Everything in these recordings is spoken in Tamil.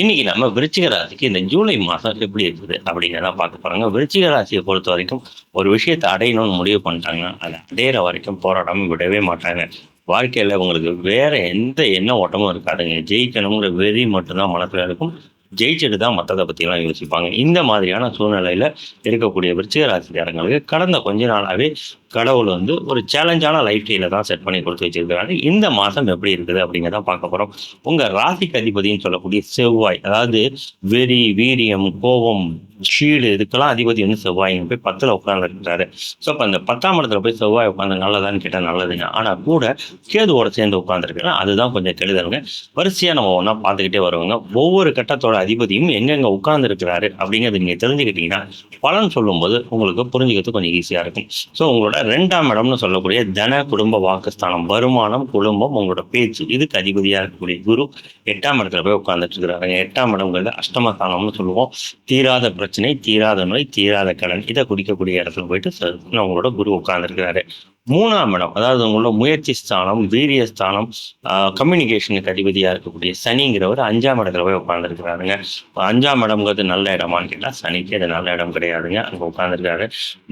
இன்னைக்கு நம்ம விருச்சிக ராசிக்கு இந்த ஜூலை மாதம் எப்படி இருக்குது அப்படிங்கிறத பார்க்க போறாங்க. விருச்சிக ராசியை பொறுத்த வரைக்கும் ஒரு விஷயத்தை அடையணும்னு முடிவு பண்ணிட்டாங்கன்னா அதை அடையிற வரைக்கும் போராடாம விடவே மாட்டாங்க. வாழ்க்கையில் உங்களுக்கு வேற எந்த எண்ண ஓட்டமும் இருக்காதுங்க. ஜெயிக்கணுங்கிற வெறி மட்டும்தான் மனசில் இருக்கும். ஜெயிச்சுட்டு தான் மற்றதை பற்றிலாம் யோசிப்பாங்க. இந்த மாதிரியான சூழ்நிலையில் இருக்கக்கூடிய விருச்சிக ராசிக்காரங்களுக்கு கடந்த கொஞ்ச நாளாகவே கடவுள் வந்து ஒரு சேலஞ்சான லைஃப் ஸ்டைல தான் செட் பண்ணி கொடுத்து வச்சிருக்கிறாங்க இந்த மாதம் எப்படி இருக்குது அப்படிங்கிறத பார்க்க போகிறோம் உங்கள் ராசிக்கு அதிபதின்னு சொல்லக்கூடிய செவ்வாய் அதாவது வெறி வீரியம் கோபம் ஷீடு இதுக்கெல்லாம் அதிபதி வந்து செவ்வாய் போய் பத்தில் உட்காந்துருக்கிறாரு ஸோ அப்போ அந்த பத்தாம் இடத்துல போய் செவ்வாய் உட்காந்து நல்லதான்னு கேட்டால் நல்லதுங்க. ஆனால் கூட கேதுவோட சேர்ந்து உட்காந்துருக்கிறேன் அதுதான் கொஞ்சம் கெடுதலுங்க. வரிசையாக நம்ம ஒன்றா பார்த்துக்கிட்டே வருவாங்க. ஒவ்வொரு கட்டத்தோட அதிபதியும் எங்கெங்கே உட்காந்துருக்கிறாரு அப்படிங்கிறது நீங்கள் தெரிஞ்சுக்கிட்டீங்கன்னா பலன் சொல்லும்போது உங்களுக்கு புரிஞ்சுக்கிறது கொஞ்சம் ஈஸியாக இருக்கும். ஸோ உங்களோட ரெண்டாம் இடம்னு சொல்லக்கூடிய தன குடும்ப வாக்குஸ்தானம் வருமானம் குடும்பம் உங்களோட பேச்சு. இதுக்கு அதிபதியாக இருக்கக்கூடிய குரு எட்டாம் இடத்துல போய் உட்கார்ந்துட்டு இருக்கிறாங்க எட்டாம் இடங்கிறது அஷ்டமஸ்தானம்னு சொல்லுவோம். தீராத பிரச்சனை தீராத நோய் தீராத கடன். இதை குடிக்கக்கூடிய இடத்துல போயிட்டு உங்களோட குரு உட்கார்ந்துருக்கிறாரு. மூணாம் இடம் அதாவது உங்களோட முயற்சி ஸ்தானம் வீரிய ஸ்தானம் கம்யூனிகேஷனுக்கு அதிபதியாக இருக்கக்கூடிய சனிங்கிறவர் அஞ்சாம் இடத்துல போய் உட்காந்துருக்கிறாருங்க அஞ்சாம் இடம்ங்கிறது நல்ல இடமான்னு கேட்டால் சனிக்கு அது நல்ல இடம் கிடையாதுங்க. அங்கே உட்காந்துருக்காரு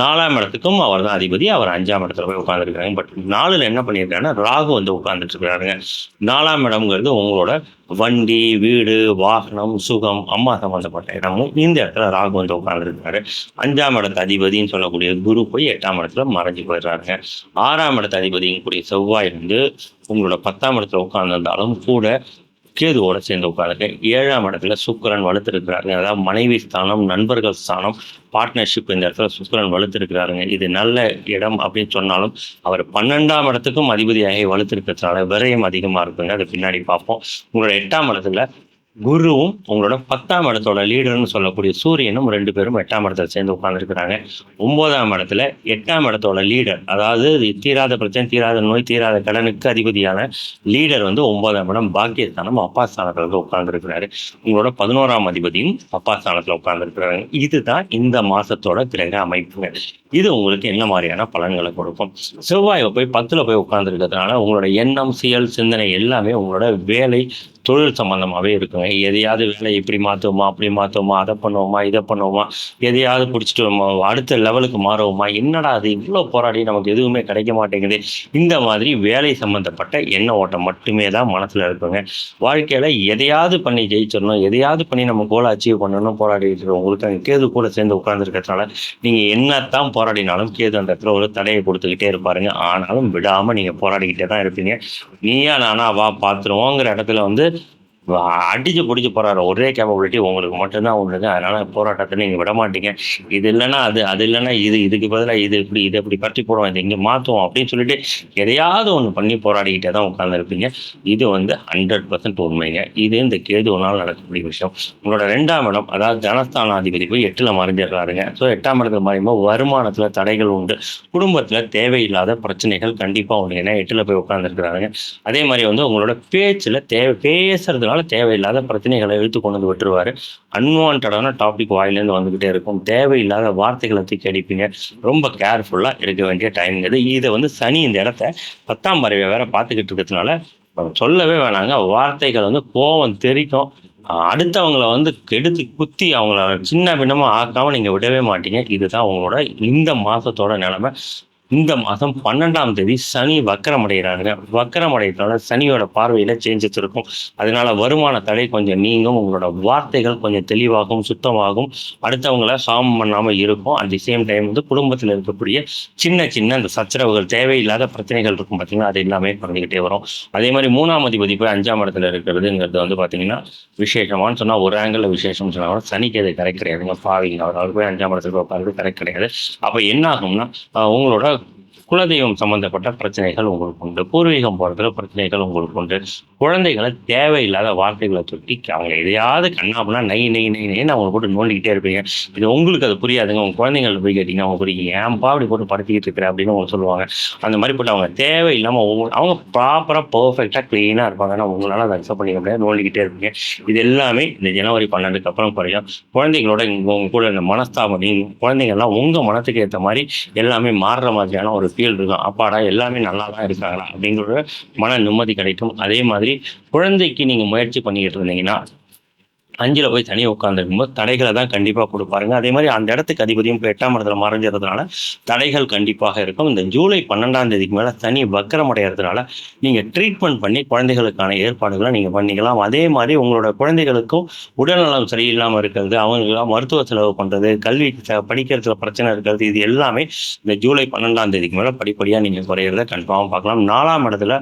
நாலாம் இடத்துக்கும் அவர் தான் அதிபதி அவர் அஞ்சாம் இடத்துல போய் உட்காந்துருக்காங்க பட் நாலுல என்ன பண்ணியிருக்காருன்னா ராகு வந்து உட்காந்துட்டு இருக்கிறாருங்க நாலாம் இடம்ங்கிறது உங்களோட வண்டி வீடு வாகனம் சுகம் அம்மா சம்பந்தப்பட்ட இடமும் இந்த இடத்துல ராகு வந்து உட்காந்துருக்காரு அஞ்சாம் இடத்து அதிபதின்னு சொல்லக்கூடிய குரு போய் எட்டாம் இடத்துல மறைஞ்சு போயிடுறாருங்க. ஆறாம் இடத்த அதிபதியும் கூடிய செவ்வாய் வந்து உங்களோட பத்தாம் இடத்துல உட்கார்ந்துருந்தாலும் கூட கேதுவோட சேர்ந்து உட்காருங்க ஏழாம் இடத்துல சுக்கிரன் வலுத்திருக்கிறாருங்க. அதாவது மனைவி ஸ்தானம் நண்பர்கள் ஸ்தானம் பார்ட்னர்ஷிப் இந்த இடத்துல சுக்கரன் வலுத்திருக்கிறாருங்க. இது நல்ல இடம் அப்படின்னு சொன்னாலும் அவர் பன்னெண்டாம் இடத்துக்கும் அதிபதியாகி வலுத்திருக்கிறதுனால விரயம் அதிகமாக இருக்குங்க. அதை பின்னாடி பார்ப்போம். உங்களோட எட்டாம் இடத்துல குருவும் உங்களோட பத்தாம் இடத்தோட லீடர்னு சொல்லக்கூடிய சூரியனும் ரெண்டு பேரும் எட்டாம் இடத்துல சேர்ந்து உட்காந்துருக்கிறாங்க ஒன்பதாம் இடத்துல எட்டாம் இடத்தோட லீடர் அதாவது தீராத பிரச்சனை தீராத நோய் தீராத கடனுக்கு அதிபதியான லீடர் வந்து ஒன்பதாம் இடம் பாக்கியஸ்தானம் அப்பா ஸ்தானத்தில் வந்து உட்கார்ந்துருக்கிறாரு. உங்களோட பதினோராம் அதிபதியும் அப்பா ஸ்தானத்தில் உட்கார்ந்துருக்கிறாங்க. இதுதான் இந்த மாசத்தோட கிரக அமைப்புங்க இது உங்களுக்கு என்ன மாதிரியான பலன்களை கொடுக்கும்? செவ்வாய் போய் பத்தில் போய் உட்கார்ந்துருக்கிறதுனால உங்களோட எண்ணம் செயல் சிந்தனை எல்லாமே உங்களோட வேலை தொழில் சம்பந்தமாகவே இருக்குங்க. எதையாவது வேலை இப்படி மாற்றுவோமா அப்படி மாற்றுவோமா அதை பண்ணுவோமா இதை பண்ணுவோமா எதையாவது பிடிச்சிட்டு அடுத்த லெவலுக்கு மாறுவோமா என்னடா அது இவ்வளோ போராடி நமக்கு எதுவுமே கிடைக்க மாட்டேங்குது. இந்த மாதிரி வேலை சம்மந்தப்பட்ட எண்ண ஓட்டம் மட்டுமே தான் மனசில் இருக்குங்க. வாழ்க்கையில் எதையாவது பண்ணி ஜெயிச்சிடணும் எதையாவது பண்ணி நம்ம கோலை அச்சீவ் பண்ணணும் போராடிட்டு உங்களுக்கு அங்கே கேது கூட சேர்ந்து உட்காந்துருக்கிறதுனால நீங்கள் என்னத்தான் போராடினாலும் கேது அந்த இடத்துல ஒரு தடையை கொடுத்துக்கிட்டே இருப்பாருங்க. ஆனாலும் விடாமல் நீங்கள் போராடிக்கிட்டே தான் இருப்பீங்க. நீயா நானா வா பார்த்துருவோங்கிற இடத்துல வந்து அடிச்சு பிடிச்சி போறாரு. ஒரே கேப்பபிலிட்டி உங்களுக்கு மட்டும்தான் ஒன்று அதனால போராட்டத்தை நீங்கள் விட மாட்டீங்க இது இல்லைன்னா அது அது இல்லைன்னா இது இதுக்கு பதிலாக இது இப்படி இது இப்படி கட்டி போடுவோம் இது இங்கே மாற்றுவோம் அப்படின்னு சொல்லிட்டு எதையாவது ஒன்று பண்ணி போராடிக்கிட்டே தான் உட்காந்துருப்பீங்க இது வந்து ஹண்ட்ரட் பர்சன்ட் உண்மைங்க. இது இந்த கேதுவனால் நடக்கக்கூடிய விஷயம். உங்களோட ரெண்டாம் இடம் அதாவது ஜனஸ்தானாதிபதி போய் எட்டில் மறைஞ்சிடுறாருங்க. ஸோ எட்டாம் இடத்துல மறையும்போது வருமானத்தில் தடைகள் உண்டு. குடும்பத்தில் தேவையில்லாத பிரச்சனைகள் கண்டிப்பாக உண்டு. ஏன்னா எட்டில் போய் உட்காந்துருக்குறாங்க அதே மாதிரி வந்து உங்களோட பேச்சில் தேவை பேசுறதுனால தேவையில்லாத பிரச்சனைகளை இழுத்து கொண்டு வந்து விட்டுருவாரு. அன்வான்டான டாபிக் வாயிலேருந்து வந்துக்கிட்டே இருக்கும். தேவையில்லாத வார்த்தைகளை தூக்கி அடிப்பீங்க. ரொம்ப கேர்ஃபுல்லாக இருக்க வேண்டிய டைம்ங்கிறது இதை வந்து சனி இந்த இடத்த பத்தாம் பறவை வேற பார்த்துக்கிட்டு இருக்கிறதுனால சொல்லவே வேணாங்க. வார்த்தைகள் வந்து கோவம் தெரிக்கும் அடுத்தவங்கள வந்து கெடுத்து குத்தி அவங்கள சின்ன பின்னமாக ஆக்காமல் நீங்கள் விடவே மாட்டீங்க. இதுதான் உங்களோட இந்த மாதத்தோட நிலைமை. இந்த மாதம் பன்னெண்டாம் தேதி சனி வக்கரம் அடைகிறாங்க வக்கரம் அடைகிறதுனால சனியோட பார்வையில் சேஞ்சஸ் இருக்கும். அதனால வருமான தடை கொஞ்சம் நீங்கும். உங்களோட வார்த்தைகள் கொஞ்சம் தெளிவாகும் சுத்தமாகும். அடுத்தவங்கள சாமம் பண்ணாமல் இருக்கும். அட் தி சேம் டைம் வந்து குடும்பத்தில் இருக்கக்கூடிய சின்ன சின்ன அந்த சச்சரவுகள் தேவையில்லாத பிரச்சனைகள் இருக்கும் பார்த்தீங்கன்னா அது எல்லாமே குறைஞ்சிக்கிட்டே வரும். அதே மாதிரி மூணாம் அதிபதி போய் அஞ்சாம் இடத்துல இருக்கிறதுங்கிறது வந்து பார்த்தீங்கன்னா விசேஷமானு சொன்னால் ஒரு ஆங்கிள் விசேஷம்னு சொன்னால் கூட சனிக்கு அது கரெக்ட் கிடையாதுங்க. பாவிங்க. அவர் அவர் போய் அஞ்சாம் இடத்துல பார்க்கறது கரெக்ட் கிடையாது. அப்போ என்ன ஆகும்னா உங்களோட குலதெய்வம் சம்பந்தப்பட்ட பிரச்சனைகள் உங்களுக்கு உண்டு. பூர்வீகம் போகிறதுல பிரச்சனைகள் உங்களுக்கு உண்டு. குழந்தைகளை தேவையில்லாத வார்த்தைகளை தொட்டி அவங்க எதையாவது கண்ணாப்புனா நை நை நை நைன்னு அவங்க போட்டு நோண்டிக்கிட்டே இருப்பீங்க. இது உங்களுக்கு அது புரியாதுங்க. உங்கள் குழந்தைங்களை போய் கேட்டீங்கன்னா அவங்க புரியுங்க. ஏன்பா அப்படி போட்டு படுத்திக்கிட்டு இருக்கிற அப்படின்னு அவங்க சொல்லுவாங்க. அந்த மாதிரி போட்டு அவங்க தேவையில்லாமல் ஒவ்வொரு அவங்க ப்ராப்பராக பர்ஃபெக்டாக க்ளீனாக இருப்பாங்க ஆனால் உங்களால் அதை அக்செப்ட் பண்ணிக்க முடியாது. நோண்டிக்கிட்டே இருப்பீங்க. இது எல்லாமே இந்த ஜனவரி பன்னெண்டுக்கு அப்புறம் குறையும். குழந்தைங்களோட இங்க உங்க கூட இந்த மனஸ்தாபம் குழந்தைங்கள்லாம் உங்கள் மனத்துக்கு ஏற்ற மாதிரி எல்லாமே மாறுற மாதிரியான ஒரு ஃபீல் இருக்கும் அப்பாடா எல்லாமே நல்லா தான் இருக்காங்களா அப்படிங்கிற மன நிம்மதி கிடைக்கும். அதே மாதிரி குழந்தைக்கு நீங்க முயற்சி பண்ணிக்கிட்டு இருந்தீங்கன்னா அஞ்சில் போய் தனியாக உட்காந்துருக்கும்போது தடைகளை தான் கண்டிப்பாக கொடுப்பாருங்க அதே மாதிரி அந்த இடத்துக்கு அதிபதியும் இப்போ எட்டாம் இடத்துல மறைஞ்சதுனால தடைகள் கண்டிப்பாக இருக்கும். இந்த ஜூலை பன்னெண்டாம் தேதிக்கு மேலே தனி வக்கரம் அடையிறதுனால நீங்கள் ட்ரீட்மெண்ட் பண்ணி குழந்தைகளுக்கான ஏற்பாடுகளை நீங்கள் பண்ணிக்கலாம். அதே மாதிரி உங்களோட குழந்தைகளுக்கும் உடல்நலம் சரியில்லாமல் இருக்கிறது அவங்களுக்கெல்லாம் மருத்துவ செலவு பண்ணுறது கல்வி படிக்கிறதுல பிரச்சனை இருக்கிறது இது எல்லாமே இந்த ஜூலை பன்னெண்டாம் தேதிக்கு மேலே படிப்படியாக நீங்கள் குறையிறத கன்ஃபார்மாக பார்க்கலாம். நாலாம் இடத்துல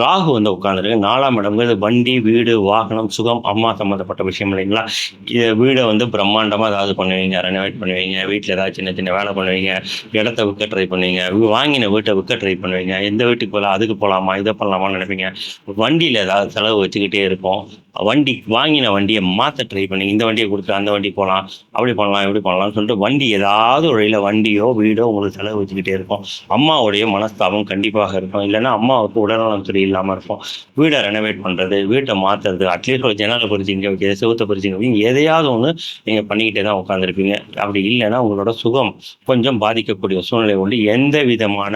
ராகு வந்து உட்காந்துருக்கு நாலாம் இடம்ங்கிறது வண்டி வீடு வாகனம் சுகம் அம்மா சம்மந்தப்பட்ட விஷயம் இல்லைங்களா? வீடை வந்து பிரம்மாண்டமாக ஏதாவது பண்ணுவீங்க ரெனோவேட் பண்ணுவீங்க வீட்டில் ஏதாவது சின்ன சின்ன வேலை பண்ணுவீங்க இடத்த விற்க ட்ரை பண்ணுவீங்க வாங்கின வீட்டை விற்க ட்ரை பண்ணுவீங்க எந்த வீட்டுக்கு போகலாம் அதுக்கு போகலாமா இதை பண்ணலாமான்னு நினைப்பீங்க. வண்டியில் ஏதாவது செலவு வச்சுக்கிட்டே இருப்போம் வண்டி வாங்கின வண்டியை மாற்ற ட்ரை பண்ணி இந்த வண்டியை கொடுத்து அந்த வண்டி போகலாம் அப்படி பண்ணலாம் இப்படி பண்ணலாம்னு சொல்லிட்டு வண்டி ஏதாவது வழியில் வண்டியோ வீடோ உங்களுக்கு செலவு வச்சுக்கிட்டே இருக்கும். அம்மாவுடைய மனஸ்தாபம் கண்டிப்பாக இருக்கும். இல்லைன்னா அம்மாவுக்கு உடல்நலம் சரியில்லாமல் இருக்கும். வீடை ரெனோவேட் பண்ணுறது வீட்டை மாற்றுறது அட்லீஸ்ட் ஒரு ஜன்னலை இங்கே வைக்கிறது செவுத்தை பொறிச்சிங்க வைங்க எதையாவது ஒன்று நீங்கள் பண்ணிக்கிட்டே தான் உட்காந்துருப்பீங்க அப்படி இல்லைன்னா உங்களோட சுகம் கொஞ்சம் பாதிக்கக்கூடிய சூழ்நிலை உண்டு. எந்த விதமான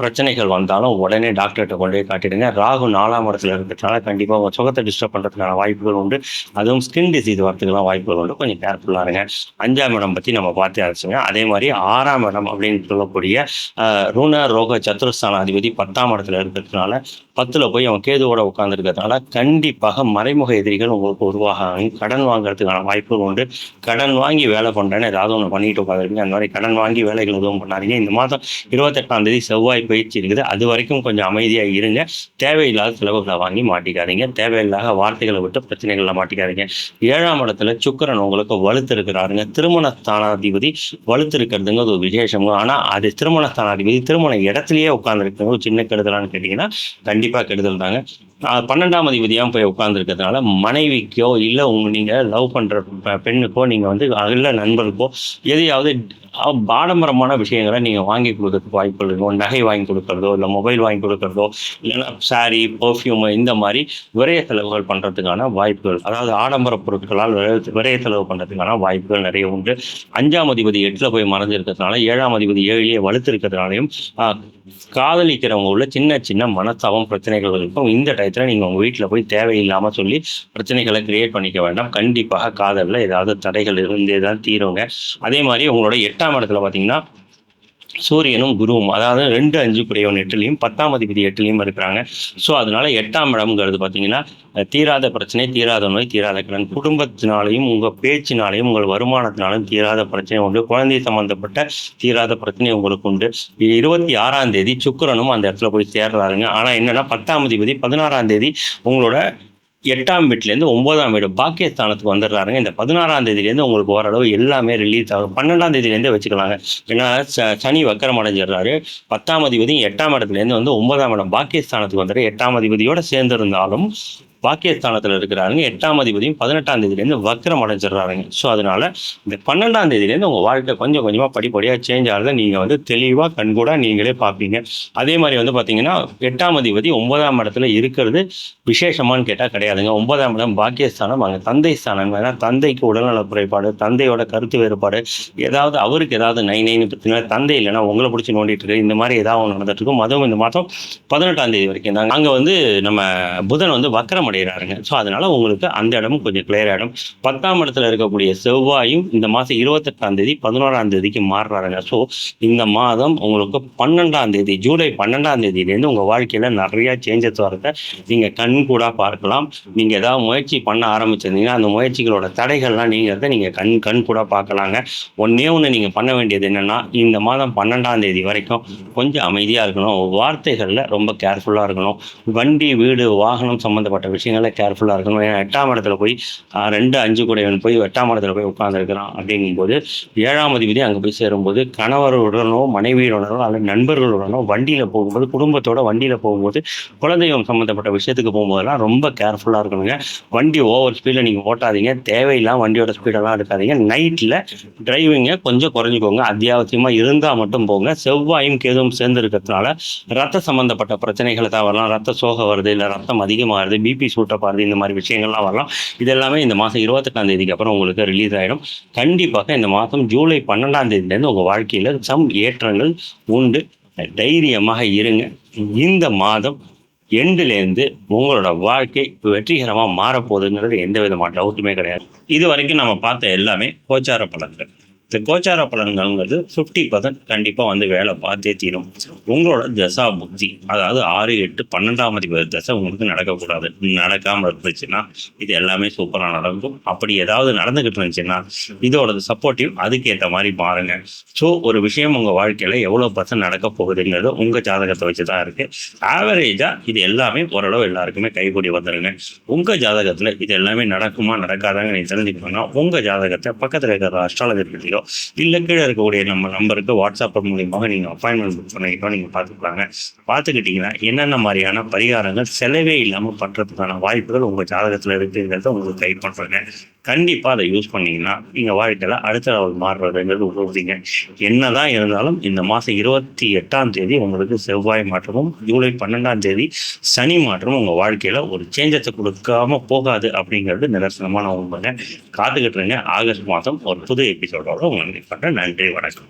பிரச்சனைகள் வந்தாலும் உடனே டாக்டர்கிட்ட கொண்டு போய் காட்டிடுங்க. ராகு நாலாம் இடத்துல இருக்கிறதுனால கண்டிப்பாக உங்கள் சுகத்தை டிஸ்டர்ப் பண்ணுறதுக்கான வாய்ப்புகள் உண்டு. அதுவும் ஸ்கின் டிசீஸ் வரதுக்கெல்லாம் வாய்ப்புகள் உண்டு. கொஞ்சம் கேர்ஃபுல்லாக இருங்க. அஞ்சாம் இடம் பற்றி நம்ம பார்த்து அரைச்சுங்க அதே மாதிரி ஆறாம் இடம் அப்படின்னு சொல்லக்கூடிய ருண ரோக சத்துரஸ்தான அதிபதி பத்தாம் இடத்துல இருக்கிறதுனால பத்தில் போய் அவன் கேதுவோட உட்காந்துருக்கிறதுனால கண்டிப்பாக மறைமுக எதிரிகள் உங்களுக்கு உருவாகாங்க. கடன் வாங்குறதுக்கான வாய்ப்புகள் உண்டு. கடன் வாங்கி வேலை பண்ணுறேன்னு ஏதாவது ஒன்று பண்ணிட்டு உட்காந்துருக்கீங்க அந்த மாதிரி கடன் வாங்கி வேலைகள் எதுவும் பண்ணாதீங்க. இந்த மாதம் இருபத்தெட்டாம் தேதி செவ்வாய் பயிற்சி இருக்குது. அது வரைக்கும் கொஞ்சம் அமைதியாக இருங்க. தேவையில்லாத செலவுகளை வாங்கி மாட்டிக்காதீங்க. தேவையில்லாத வார்த்தைகளை விட்டு பிரச்சனைகளில் மாட்டிக்காதீங்க. ஏழாம் இடத்துல சுக்கிரன் உங்களுக்கு வலுத்து இருக்கிறாருங்க திருமண ஸ்தானாதிபதி வலுத்து இருக்கிறதுங்க ஒரு விசேஷங்க ஆனால் அது திருமண ஸ்தானாதிபதி திருமண இடத்துலயே உட்காந்துருக்குங்க ஒரு சின்ன கெடுதலான்னு கேட்டிங்கன்னா கண்டிப்பாக கெடுதல் தாங்க. பன்னெண்டாம் அதிபதியாக போய் உட்காந்துருக்கிறதுனால மனைவிக்கோ இல்லை உங்க நீங்கள் லவ் பண்ணுற பெண்ணுக்கோ நீங்கள் வந்து இல்லை நண்பருக்கோ எதையாவது ஆடம்பரமான விஷயங்களை நீங்கள் வாங்கி கொடுக்கறதுக்கு வாய்ப்புகள் இருக்கும் நகை வாங்கி கொடுக்கறதோ இல்லை மொபைல் வாங்கி கொடுக்கறதோ இல்லைன்னா சாரீ பர்ஃப்யூம் இந்த மாதிரி விரைய செலவுகள் பண்ணுறதுக்கான வாய்ப்புகள். அதாவது ஆடம்பர பொருட்களால் விரைய- செலவு பண்ணுறதுக்கான வாய்ப்புகள் நிறைய உண்டு. அஞ்சாம் அதிபதி எட்டில் போய் மறைஞ்சிருக்கிறதுனால ஏழாம் அதிபதி ஏழிலே வலுத்திருக்கிறதுனாலையும் காதலிக்கிறவங்க உள்ள சின்ன சின்ன மனஸ்தாபம் பிரச்சனைகள் இருக்கும். இந்த டயத்தில் நீங்கள் உங்கள் வீட்டில் போய் தேவையில்லாமல் சொல்லி பிரச்சனைகளை கிரியேட் பண்ணிக்க வேண்டாம். கண்டிப்பாக காதலில் ஏதாவது தடைகள் இருந்தே தான் தீருங்க. அதே மாதிரி உங்களோட எட்டாம் இடத்துல பார்த்தீங்கன்னா சூரியனும் குருவும் அதாவது ரெண்டு அஞ்சு குடையவன் எட்டுலையும் பத்தாம் அதிபதி எட்டுலையும் இருக்கிறாங்க. ஸோ அதனால எட்டாம் இடம்ங்கிறது பார்த்தீங்கன்னா தீராத பிரச்சனை தீராத நோய் தீராத கடன். குடும்பத்தினாலையும் உங்கள் பேச்சினாலையும் உங்கள் வருமானத்தினாலும் தீராத பிரச்சனை உண்டு. குழந்தை சம்பந்தப்பட்ட தீராத பிரச்சனை உங்களுக்கு உண்டு. இருபத்தி ஆறாம் தேதி சுக்கிரனும் அந்த இடத்துல போய் சேர்றாருங்க. ஆனால் என்னன்னா பத்தாம் அதிபதி பதினாறாம் தேதி உங்களோட எட்டாம் வீட்டிலேருந்து ஒன்பதாம் வீடு பாக்கியஸ்தானத்துக்கு வந்துடுறாருங்க. இந்த பதினாறாம் தேதியிலேருந்து உங்களுக்கு ஓரளவு எல்லாமே ரிலீஸ் ஆகும். பன்னெண்டாம் தேதியிலேருந்தே வச்சுக்கலாங்க. ஏன்னா ச- சனி வக்கரம் அடைஞ்சிடுறாரு. பத்தாம் அதிபதியும் எட்டாம் இடத்துலேருந்து வந்து ஒன்பதாம் இடம் பாக்கியஸ்தானத்துக்கு வந்துடுற எட்டாம் அதிபதியோட சேர்ந்திருந்தாலும் பாக்கியஸ்தானத்தில் இருக்கிறாருங்க. எட்டாம் அதிபதியும் பதினெட்டாம் தேதியிலேருந்து வக்கரம் அடைஞ்சிடுறாருங்க. ஸோ அதனால இந்த பன்னெண்டாம் தேதியிலேருந்து உங்கள் வாழ்க்கை கொஞ்சம் கொஞ்சமாக படிப்படியாக சேஞ்ச் ஆகிறத நீங்கள் வந்து தெளிவாக கண்கூட நீங்களே பார்ப்பீங்க. அதே மாதிரி வந்து பார்த்தீங்கன்னா எட்டாம் அதிபதி ஒன்பதாம் இடத்துல இருக்கிறது விசேஷமான்னு கேட்டால் கிடையாதுங்க. ஒன்பதாம் இடம் பாக்கியஸ்தானம். அங்கே தந்தை ஸ்தானம் ஏன்னா தந்தைக்கு உடல்நல குறைபாடு தந்தையோட கருத்து வேறுபாடு ஏதாவது அவருக்கு ஏதாவது நை நைன்னு பிரச்சனை தந்தை இல்லைன்னா உங்களை பிடிச்சி நோண்டிட்டு இருக்கு. இந்த மாதிரி ஏதாவது ஒன்று நடந்துட்டு இருக்கும் அதுவும் இந்த மாதம் பதினெட்டாம் தேதி வரைக்கும் நாங்கள் அங்கே வந்து நம்ம புதன் வந்து வக்கரம் அடைகிறாருங்க. ஸோ அதனால உங்களுக்கு அந்த இடமும் கொஞ்சம் கிளியர் ஆகிடும் பத்தாம் இடத்துல இருக்கக்கூடிய செவ்வாயும் இந்த மாதம் இருபத்தெட்டாம் தேதி பதினோராம் தேதிக்கு மாறுறாருங்க. ஸோ இந்த மாதம் உங்களுக்கு பன்னெண்டாம் தேதி ஜூலை பன்னெண்டாம் தேதியிலேருந்து உங்கள் வாழ்க்கையில் நிறையா சேஞ்சஸ் வரத நீங்கள் கண் கூட பார்க்கலாம். நீங்கள் ஏதாவது முயற்சி பண்ண ஆரம்பிச்சிருந்தீங்கன்னா அந்த முயற்சிகளோட தடைகள்லாம் நீங்கிறத நீங்கள் கண் கண் கூட பார்க்கலாங்க. ஒன்றே ஒன்று நீங்கள் பண்ண வேண்டியது என்னென்னா இந்த மாதம் பன்னெண்டாம் தேதி வரைக்கும் கொஞ்சம் அமைதியாக இருக்கணும். வார்த்தைகளில் ரொம்ப கேர்ஃபுல்லாக இருக்கணும். வண்டி வீடு வாகனம் சம்மந்தப்பட்ட விஷயங்கள்ல கேர்ஃபுல்லாக இருக்கணும். ஏன்னா எட்டாம் இடத்துல போய் ரெண்டு அஞ்சு குடைவன் போய் எட்டாம் இடத்துல போய் உட்காந்துருக்கிறான் அப்படிங்கும்போது ஏழாம் அதிபதி அங்கே போய் சேரும்போது கணவருடனோ மனைவியுடனோ அல்லது நண்பர்களுடனோ வண்டியில் போகும்போது குடும்பத்தோட வண்டியில் போகும்போது குழந்தைகள் சம்மந்தப்பட்ட விஷயத்துக்கு போகும்போதெல்லாம் ரொம்ப கேர்ஃபுல்லாக இருக்கணுங்க. வண்டி ஓவர் ஸ்பீடில் நீங்கள் ஓட்டாதீங்க. தேவையில்லாம வண்டியோட ஸ்பீடெல்லாம் எடுக்காதீங்க. நைட்டில் டிரைவிங்கை கொஞ்சம் குறைஞ்சிக்கோங்க. அத்தியாவசியமாக இருந்தால் மட்டும் போங்க. செவ்வாயும் கேதுவும் சேர்ந்து இருக்கிறதுனால ரத்த சம்மந்தப்பட்ட பிரச்சனைகளை தான் வரலாம் ரத்த சோகை வருது இல்லை ரத்தம் அதிகமாகுது பிபி சூட்டை ஆகுது இந்த மாதிரி விஷயங்கள்லாம் வரலாம். இது எல்லாமே இந்த மாதம் இருபத்தெட்டாம் தேதிக்கு அப்புறம் உங்களுக்கு ரிலீஸ் ஆகிடும் கண்டிப்பாக இந்த மாதம் ஜூலை பன்னெண்டாம் தேதியிலேருந்து உங்கள் வாழ்க்கையில் சம் ஏற்றங்கள் உண்டு. தைரியமாக இருங்க. இந்த மாதம் எண்டுலேருந்து உங்களோட வாழ்க்கை வெற்றிகரமாக மாறப்போகுதுங்கிறது எந்த விதமான டவுட்டுமே கிடையாது. இது வரைக்கும் நம்ம பார்த்த எல்லாமே கோச்சார பலன்கள். இந்த கோச்சார பலன்கள்ங்கிறது ஃபிஃப்டி பர்சன்ட் கண்டிப்பாக வந்து வேலை பார்த்தே தீரும். உங்களோட தசா புத்தி அதாவது ஆறு எட்டு பன்னெண்டாம் அதிபதி தசை உங்களுக்கு நடக்கக்கூடாது. நடக்காமல் இருந்துச்சுன்னா இது எல்லாமே சூப்பராக நடக்கும். அப்படி ஏதாவது நடந்துக்கிட்டு இருந்துச்சுன்னா இதோட சப்போர்ட்டிவ் அதுக்கு ஏற்ற மாதிரி பாருங்க ஸோ ஒரு விஷயம் உங்கள் வாழ்க்கையில் எவ்வளோ பர்சன்ட் நடக்க போகுதுங்கிறது உங்கள் ஜாதகத்தை வச்சு தான் இருக்குது ஆவரேஜாக இது எல்லாமே ஓரளவு எல்லாருக்குமே கைகூடி வந்துடுங்க உங்கள் ஜாதகத்தில் இது எல்லாமே நடக்குமா நடக்காதாங்க நீங்கள் தெரிஞ்சுக்கணும்னா உங்கள் ஜாதகத்தை பக்கத்தில் இருக்கிற அஸ்ட்ராலஜர் கிட்டயோ இல்லை கீழே இருக்கக்கூடிய நம்ம நம்பருக்கு வாட்ஸ்அப் மூலியமாக நீங்கள் அப்பாயின்மெண்ட் புக் பண்ணிக்கிட்டோ நீங்கள் பார்த்துக்கலாங்க. பார்த்துக்கிட்டிங்கன்னா என்னென்ன மாதிரியான பரிகாரங்கள் செலவே இல்லாமல் பண்ணுறதுக்கான வாய்ப்புகள் உங்கள் ஜாதகத்தில் இருக்குங்கிறத உங்களுக்கு கைட் பண்ணுறேங்க கண்டிப்பாக அதை யூஸ் பண்ணீங்கன்னா நீங்கள் வாழ்க்கையில் அடுத்த லெவல் மாறுறதுங்கிறது உறுதிங்க. என்னதான் இருந்தாலும் இந்த மாதம் இருபத்தி எட்டாம் தேதி உங்களுக்கு செவ்வாய் மாற்றமும் ஜூலை பன்னெண்டாம் தேதி சனி மாற்றமும் உங்கள் வாழ்க்கையில் ஒரு சேஞ்சத்தை கொடுக்காம போகாது அப்படிங்கிறது நிதர்சனமான உண்மைங்க. காத்துக்கிட்டு இருங்க. ஆகஸ்ட் மாதம் ஒரு புது எபிசோடோட உங்களுக்கு பண்ணுறேன் நன்றி வணக்கம்.